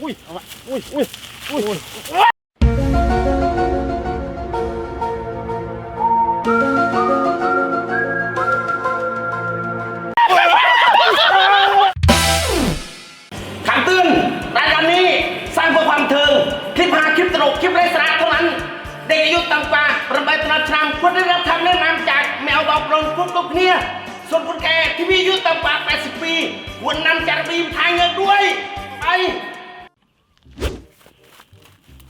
อุ้ยเอามาอุ้ยอุ้ยอุ้ย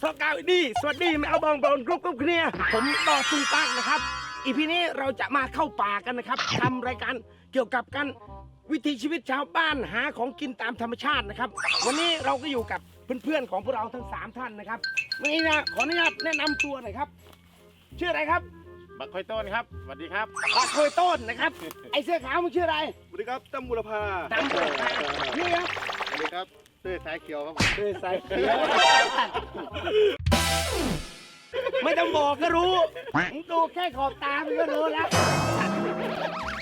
สวัสดีสวัสดีแมวบองบองกรุ๊ปกรุ๊ปเนี่ยผมต่อตุงปักนะครับ อีพีนี้เราจะมาเข้าป่ากันนะครับทำรายการเกี่ยวกับการวิถีชีวิตชาวบ้านหาของกินตามธรรมชาตินะครับ วันนี้เราก็อยู่กับเพื่อนๆของพวกเราทั้ง 3 ท่านนะครับวันนี้นะขออนุญาตแนะนำตัวหน่อยครับ ชื่ออะไรครับบักคอยต้นครับสวัสดีครับปากเคยต้นนะครับ ไอเสื้อขาวมึงชื่ออะไรสวัสดีครับตั้มบุรพาตามตัวนี่ครับ สวัสดีครับ เสื้อสายเขียวครับเสื้อใส่เขียว ไม่ต้องบอกก็รู้มึงดูแค่ขอบตามึงก็รู้แล้ว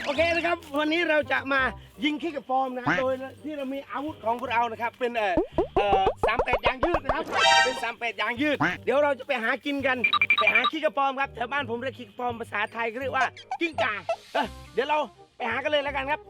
โอเคนะครับ วันนี้เราจะมายิงขี้กับฟอร์มนะครับโดยที่เรามีอาวุธของพวกเรานะครับ เป็นเอ่อเอ่อสามเป็ดยางยืดนะครับ เป็นสามเป็ดยางยืด เดี๋ยวเราจะไปหากินกัน ไปหาขี้กระปอมครับแถวบ้านผมเรียกขี้กระปอมภาษาไทยก็เรียกว่ากิ้งก่าเอ้อเดี๋ยวเราไปหากันเลยแล้วกันครับ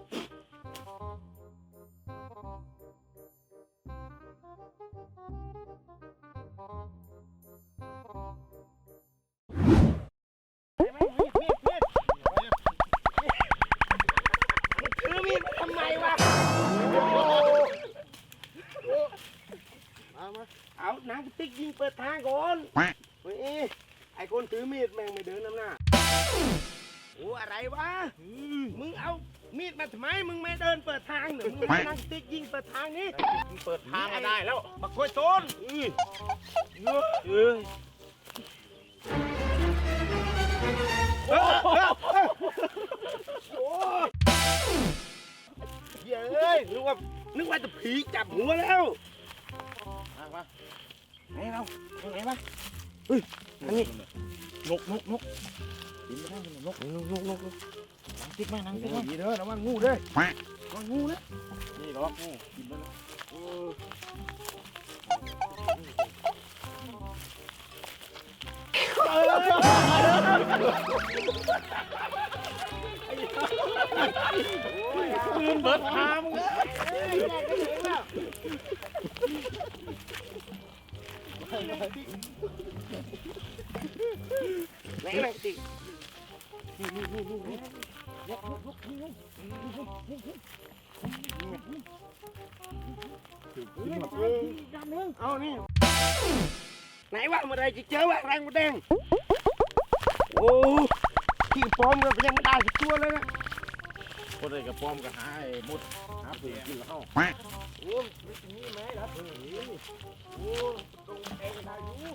ติ๊กยิงเปิดทางก่อนเฮ้ยไอ้คนถือมีดแม่งไม่เดินน้ำหน้าโอ้อะไรวะ มึงเอามีดมาทำไม มึงไม่เดินเปิดทางหนึ่งมึงเอาหนังติ๊กยิงเปิดทางนี้เปิดทางมาได้แล้วบักกล้วยต้นเอ้ยเอ้ยโอ้ยเย้ยนึกว่านึกว่าจะผีจับหัวแล้วมามา ไหนเราไปไหนวะเฮ้ยอันนี้นกนกนกกินไม่ได้นกนกนกนกนกหนังติ๊กมาหนังติ๊กโอ้มายดีเด้อระวังงูเด้อระวังงูนะนี่หรอกงูกินไปแล้วเออโอ้ยปืนเบิดทาง เอานี่ไหนวะเมื่อไรจะเจอวะแรงมดแดงโอ้ขี้ปลอมเลยยังไม่ได้สักตัวเลยนะคนใดกับป้อมกับหาไอ้มดหาปืนกินแล้วเข้าโอ้ยมีไหมล่ะโอ้ตรงเองได้อยู่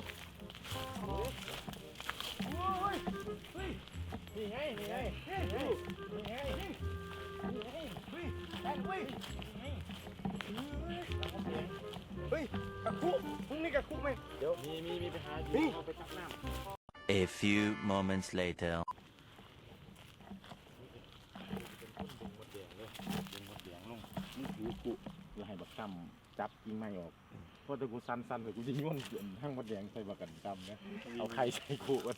โอ้ย เฮ้ยนี่ไง นี่ไง นี่ไง นี่ไงแดงเว้ยเฮ้ยกระคุกมึงนี่กระคุกไหมเดี๋ยว มีมีมีไปหาอยู่เอาไปตักน้ำ A few moments later. มดแดงเลยดึงมดแดงลงมึงถือกุแล้วให้บักซ้ำจับยิงไม่ออกเพราะถ้ากูสั้นสั้นเลยกูจะโย่นเกินทั้งมดแดงใส่บักกันซ้ำนะเอาไข่ใส่กุมัน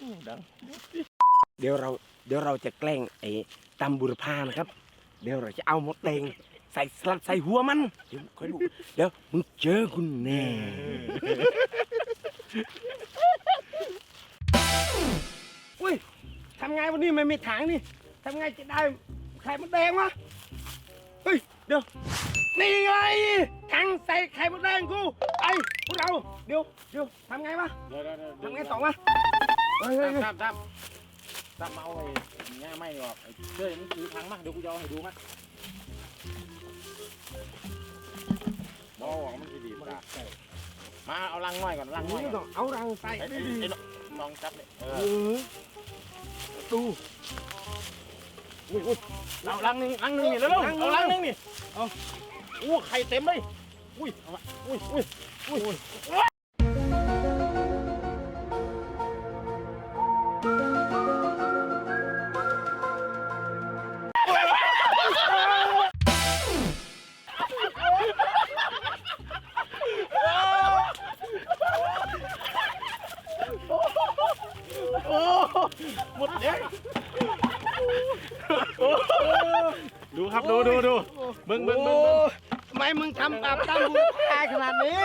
อื้อดัง เดี๋ยวเราเดี๋ยวเราจะแกล้งไอ้ตำบุรพานะครับ เดี๋ยวเราจะเอาหมดแดงใส่สลัดใส่หัวมันเดี๋ยวคอยดูเดี๋ยวมึงเจอคุณแน่อุ้ยทำไงวันนี้ไม่มีถังนี่ทำไงจะได้ไข่มดแดงวะเฮ้ยเดี๋ยวนี่ไงถังใส่ไข่มดแดงกูไอ้พวกเราเดี๋ยวเดี๋ยวทำไงวะเดี๋ยวเดี๋ยวเดี๋ยวทำไงต่อวะเฮ้ยเฮ้ยเฮ้ย ตามตาม ตามมาเอาไอ้แง่ไม่ออกไอ้เจ้ยมึงถือถังมากเดี๋ยวกูจะเอาให้ดูมั้ยบออกมันจะดีตามาเอาลังน้อยก่อนลังน้อยก่อนเอารังใส่ไอ้ไอ้ดีไอ้ลองจับเลยเอเออดูอุ้ยอุ้ยเอาลังนึงลังนึงนี่เร็วๆเอาลังนึงนี่เอาอู้ไข่เต็มเลยอุ้ยอามาอุ้ยอุ้ยอุ้ย ดูเบิ้งเบิ้งเบิ้งโอ้เบิ้งทำไมมึงทำปากตั้งบุญตาขนาดนี้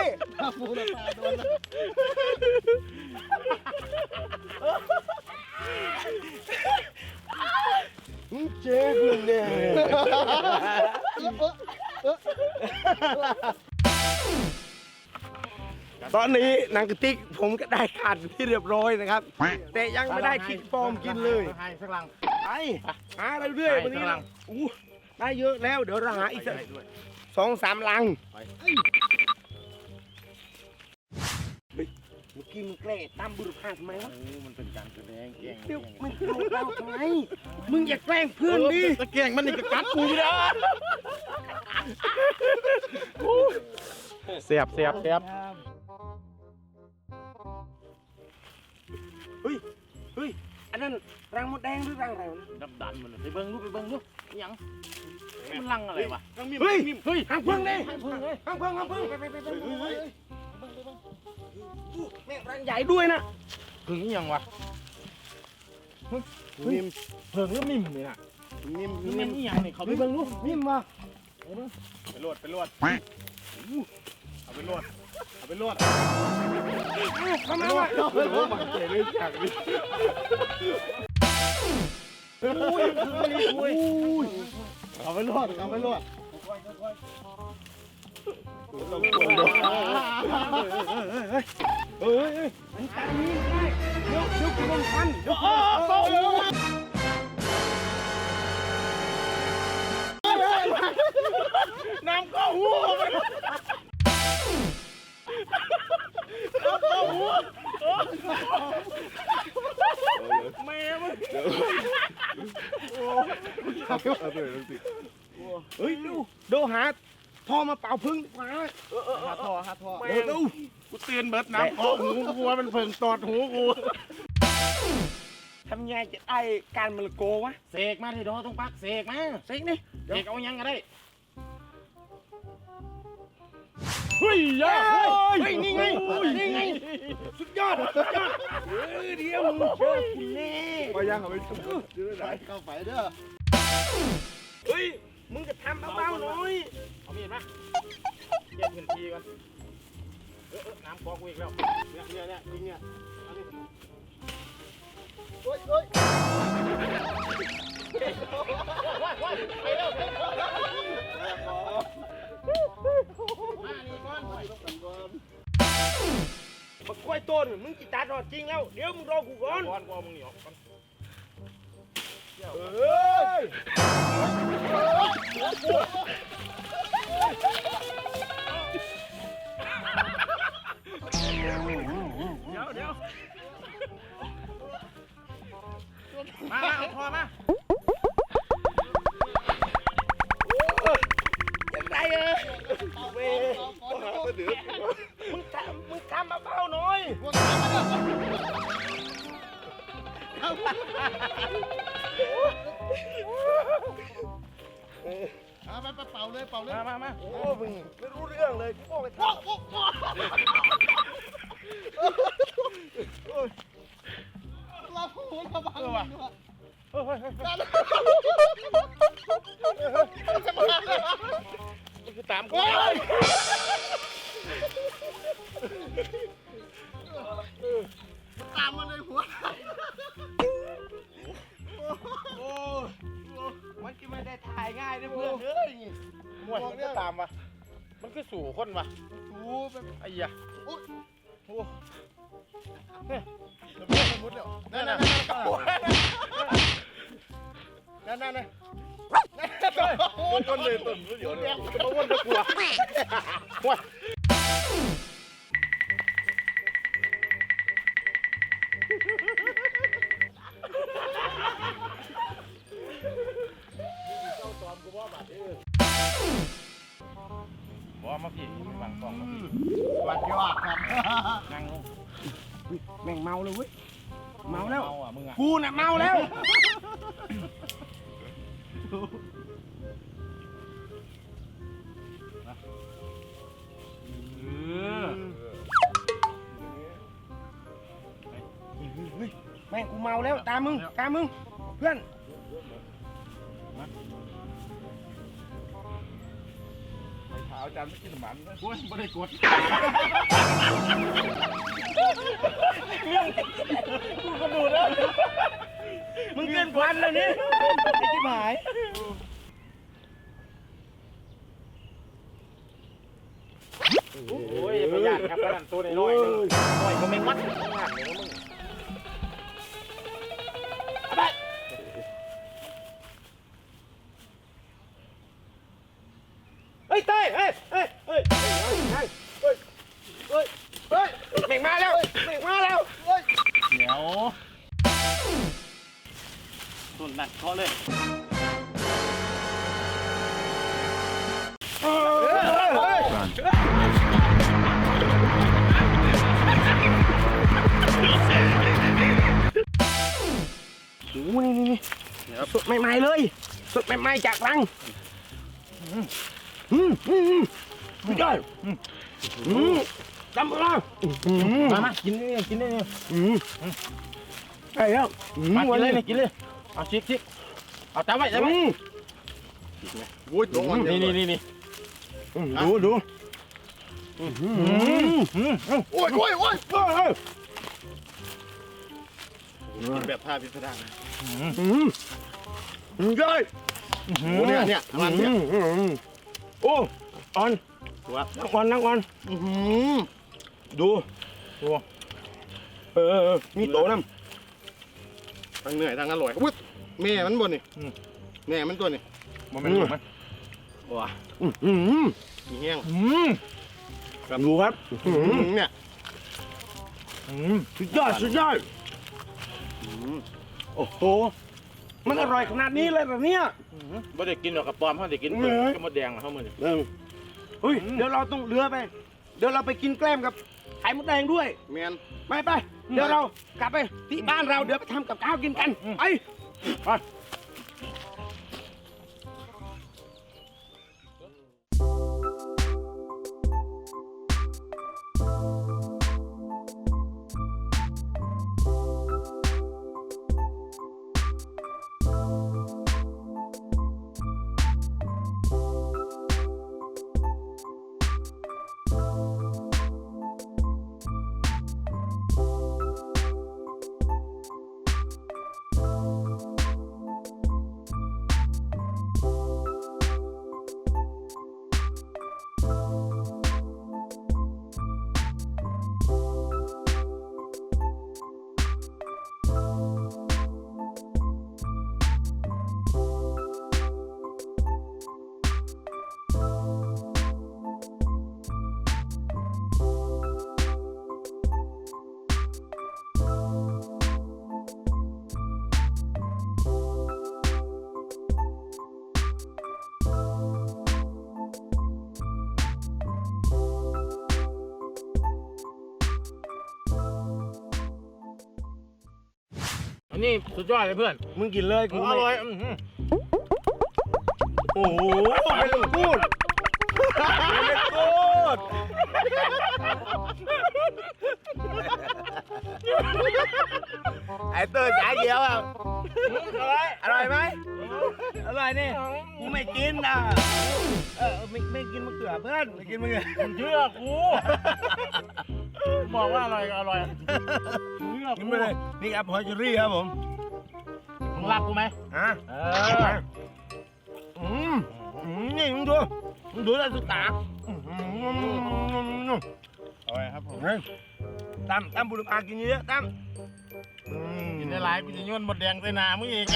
มึงเจ๊กูเนี่ยตอนนี้หนังกระติกผมก็ได้ขาดเป็นที่เรียบร้อยนะครับ แต่ยังไม่ได้คิกฟอร์มกินเลยให้สักลังไปหาเรื่อยๆวันนี้ไปข้างหลังอู้ ได้เยอะแล้วเดี๋ยวเราหาอีกสักสองสามลังไปเฮ้ยเมื่อกี้มึงแกล้งตามบุรุษพาทำไมวะโอ้มันเป็นการแสดงแกล้งเดี๋ยวมึงโกรธเราทำไมมึงอย่าแกล้งเพื่อนดิตะแกล้งมันนี่ก็กัดกูอยู่แล้วเสียบเสียบเสียบเฮ้ยเฮ้ยอันนั้นรังมดแดงหรือรังอะไรวะดับดันมันเลยไปเบิ้งลูกไปเบิ้งลูกยัง มันลังอะไรวะเฮ้ยเฮ้ยห้ามเพิ่งดิให้เพิ่งเลยห้ามเพิ่งห้ามเพิ่งแม่รังใหญ่ด้วยนะถึงยังวะมิมเพิ่งก็มิมเลยน่ะนิ่มมิมนิ่มนี่ยังนี่เขาไปเบิ้งลูกนิ่มมาไปรวดไปรวดเอาไปรวดเอาไปรวดเข้ามวะโอ้โหมันเจ๋เลยจากนี้อุ้ยอุ้ยอุ้ย เอาไปรวดเอาไปรวดเฮ้ยเฮ้ยมันตามนี้ได้เดี๋ยวเดี๋ยวกูโดนฟันเดี๋ยวโอ้โหน้ำก็หัวแม่มึง เฮ้ยดูดี๋ยวหาท่อมาเป่าพึ่งดีกว่าหาท่อหาท่อเดี๋ยวดูกูเตือนเบิดน้ำเคาะหูกูว่ามันเพิ่งตอดหูกูทำไงจะได้การมะละโกวะเสกมาที่ดอตรงปักเสกมาเซ็กนี่เสกเอายังก็ได้เฮ้ยยาเฮ้ยนี่ไงนี่ไงสุดยอดสุดยอดเออเดี๋ยวมึงเจอกูแน่ไปยังเอาไปเดือไหนเข้าไปเด้อ เฮ้ย มึงจะทำเบาๆหน่อย เอามีดมาเก็บพื้นทีก่อนเออเออน้ำคอกูอีกแล้ว เนี่ยเนี่ยเนี่ยยิงเนี่ยเอาดิโอ้ยโอ้ยมากล้วยต้นมึงจิตาดอดจริงแล้ว เดี๋ยวมึงรอกูก่อนก้อนกูเอามึงหนีออกก่อนเฮ้ย เดี๋ยวเดี๋ยวมามาเอาพอมายังไงเออเว้ยมึงทำมึงทำเบาหน่อย เอา ไปเป่าเลยเป่าเลยมามามาโอ้มึงไม่รู้เรื่องเลยกูบอกไปทำเราหูระวังด้วยเฮ้ยเฮ้ยเฮ้ยมันคือตามกูตามมาเลยหัว มันจะไม่ได้ถ่ายง่ายนะเพื่อนเอ้ยมวยมันก็ตามวะมันคือสู่คนวะหูแบบไอ้ยะเพื่อนมุดเลยนั่นนั่นนั่นนั่นนั่นมันต้นเลยต้นเดี๋ยวเดี๋ยวมันวนตะกัว บอกมาพี่วางกล่องมาพี่วัดยอดครับนั่งลงแม่งเมาเลยเว้ยเมาแล้วเมาอะมึงอะกูน่ะเมาแล้วเออแม่ม่งกูเมาแล้วตามมึงตามมึงเพื่อน เท้าจานไม่กินหมันเลยโอ้ยไม่ได้กดมึงเกินควันแล้วนี่ไอ้ที่หาย เดี๋ยวนหนักเคาะเลยเฮ้ยเฮ้ยโอ้นี่นี่นี่สดใหม่ๆเลย สดใหม่ๆจากรังอืมอืมอืมไม่ได้อืม จำเอาอืมมามากินนี่กินนี่อืมใช่แล้วอืมมากินเลยวันนี่กินเลยเอาชิกชิกเอาจับไว้จับไว้อืมโอ้ยตัวมันเดียวนี่เลยนี่นี่นี่อืมดูดูอืมอืมอืมอืมโอ้ยโอ้ยโอ้ยเฮ้ยกินแบบท่าพิสดารนะอืมอืมย่อยโอ้เนี่ยเนี่ยมันเนี่ยอืมอืมโอ้อ่อนตัวนั่งก่อนนั่งก่อนอื้อหือ ดูดูเออเออเออ มีโตน้ทั้งเหนื่อยทั้งอร่อยอุ้ยแม่มันบนนี่แม่มันตัวนี่มันเป็นลูกไหมว้าำอืมอืมมีแห้งอืมดูครับอืมเนี่ยอืมสุดยอดสุดยอดอืมโอ้โหมันอร่อยขนาดนี้เลยเหรอเนี่ยไม่ได้กินหรอกกระปอมเขาได้กินเออกับมดแดงเขามือนี่เออเฮ้ยเดี๋ยวเราต้องเรือไป เดี๋ยวเราไปกินแกล้มกับ ไข่มดแดงด้วย แมนไปไปเดี๋ยวเรากลับไปที่บ้านเราเดี๋ยวไปทำกับข้าวกินกันไปไป อันนี้สุดยอดเลยเพื่อนมึงกินเลยกูอไม่ร่อยอื้อหือโอ้โหเป็นลูกพูดเป็นลูกพูดไอ้เตอร์สายเดียวอะอร่อยไหมอร่อยนี่กูไม่กินนะเออไม่ไม่กินมะเขือเพื่อนไม่กินมะเขือ มึงเชื่อกู บอกว่าอร่อยก็อร่อยเชื่อกิกูนไปเลยนี่ครับฮอยเจอรี่ครับผมมึงรักกูไหมอะเอไปออืมอืมนี่มึงดูมึงดูแล้วสุดตาอืมอืมอืมอืมอืมอร่อยครับผมเฮ้ยตั้มตั้มบุรุษอากินเยอะตั้มอืมกินได้หลายกูจะโยนหมดแดงใส่หนามึงอีก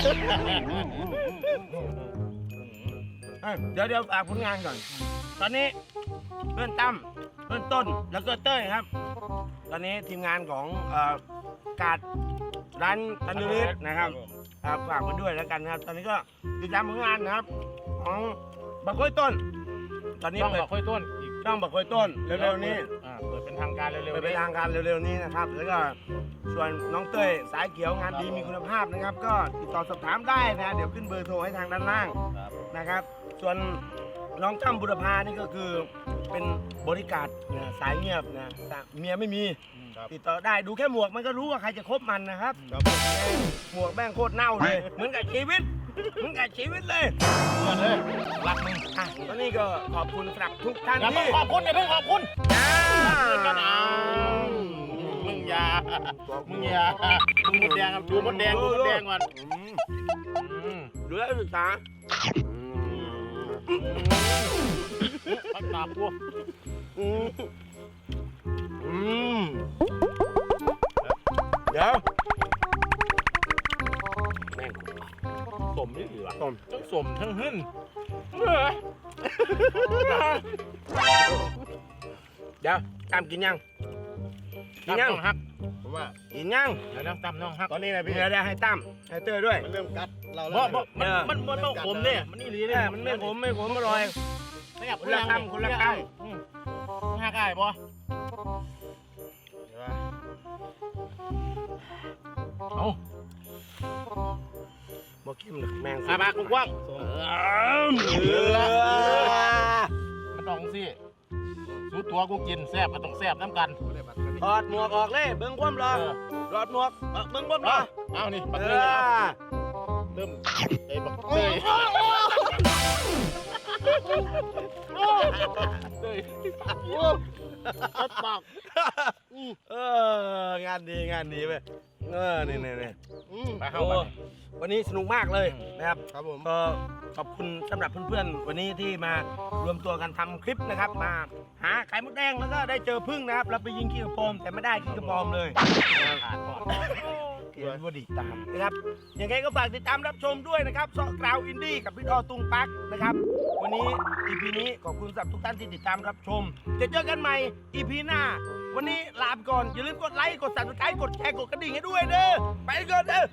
เอ้ยเดี๋ยวเดี๋ยวฝากผลงานก่อน ตอนนี้ เพื่อนตั้มเพื่อนต้นแล้วก็เต้ยครับ ตอนนี้ทีมงานของเอ่อกาดร้านตันดูริสนะครับครับฝากไว้ด้วยแล้วกันนะครับ ตอนนี้ก็ติดตามผลงานนะครับ ของบักกล้วยต้น ตอนนี้ต้องเปิบดอกค่อยต้นอีกช่องบักกล้วยต้นเร็วๆนี้ อ่าเปิดเป็นทางการเร็วเปิดๆเป็นนี้ ทางการเร็วๆนี้นะครับ แล้วก็ส่วนน้องเต้ยสายเขียวงานดีมีคุณภาพนะครับ ก็ติดต่อสอบถามได้นะ เดี๋ยวขึ้นเบอร์โทรให้ทางด้านล่างนะครับ ส่วนน้องจ้ำบุรพานี่ก็คือ เป็นบริการนะสายเงียบนะสะเมียไม่มีครับ ติดต่อได้ดูแค่หมวกมันก็รู้ว่าใครจะคบมันนะครับครับผมหมวกแม่งโคตรเน่าเลยเหมือนกับชีวิตเหมือนกับชีวิตเลยเงินเลยรักมึงอะตอนนี้ก็ขอบคุณสำหรับทุกท่านอย่าเพิ่งที่ขอบคุณอย่าเพิ่งขอบคุณจ้ากันเอามึงอย่ามึงอย่ามึงมดแดงครับดูมดแดงดูมดแดงก่อนอืมดูแลวศึกษา ปักตากูอืมอืมเดี๋ยวแม่งสมนี่หรือวะต้มทั้งสมทั้งหึ่นเออเดี๋ยวตามกินยังกินตั้มยังน้องฮักผมว่ากินยังเดี๋ยวน้องตั้มน้องฮักตอนนี้นะพี่เดี๋ยวได้ให้ตั้มให้เตอร์ด้วยมันเริ่มกัดเราบ่แล้วบ่มันเออมันมันต้องขมเนี่ยมันนี่หลีเนี่เนี่ยยมันไม่ขมไม่ขมอร่อย ไม่อยากคนละคำคนละคำอืมฮักได้บ่เอาบอกกินหนักแมงอาปากกว้างเอเออมันต้องสิสู้ตัวกูกินแซ่บมันต้องแซ่บน้ำกันถอดหมวกออกเลย เบิ้งความรอเออถอดหมวกเออเบิ้งความรอเอาเอานี่ปักเอเลยอเริ่มไอ้บักเตยเตยโอ้ตัดปากเอองานดีงานดีไปเออนี่นี่นี่ไปเข้าไปโอ้วันนี้สนุกมากเลยนะครับครับผมก็ขอบคุณสำหรับเพื่อนๆ วันนี้ที่มารวมตัวกันทำคลิปนะครับ มาหาไข่มดแดงแล้วก็ได้เจอพึ่งนะครับเราไปยิงขี้กระโปรงแต่ไม่ได้ขี้กระโปรงเลยขาดก่อน เขียนว่าดีตามนะครับยังไงก็ฝากติดตามรับชมด้วยนะครับซอกกราวอินดี้กับพี่ทอตุงปักนะครับ วันนี้ EP นี้ขอบคุณสำหรับทุกท่านที่ติดตามรับชม จะเจอกันใหม่ EP หน้า วันนี้ลาไปก่อน อย่าลืมกดไลค์ กด subscribe กดแชร์ กดกระดิ่งให้ด้วยเด้อ ไปก่อนเด้อ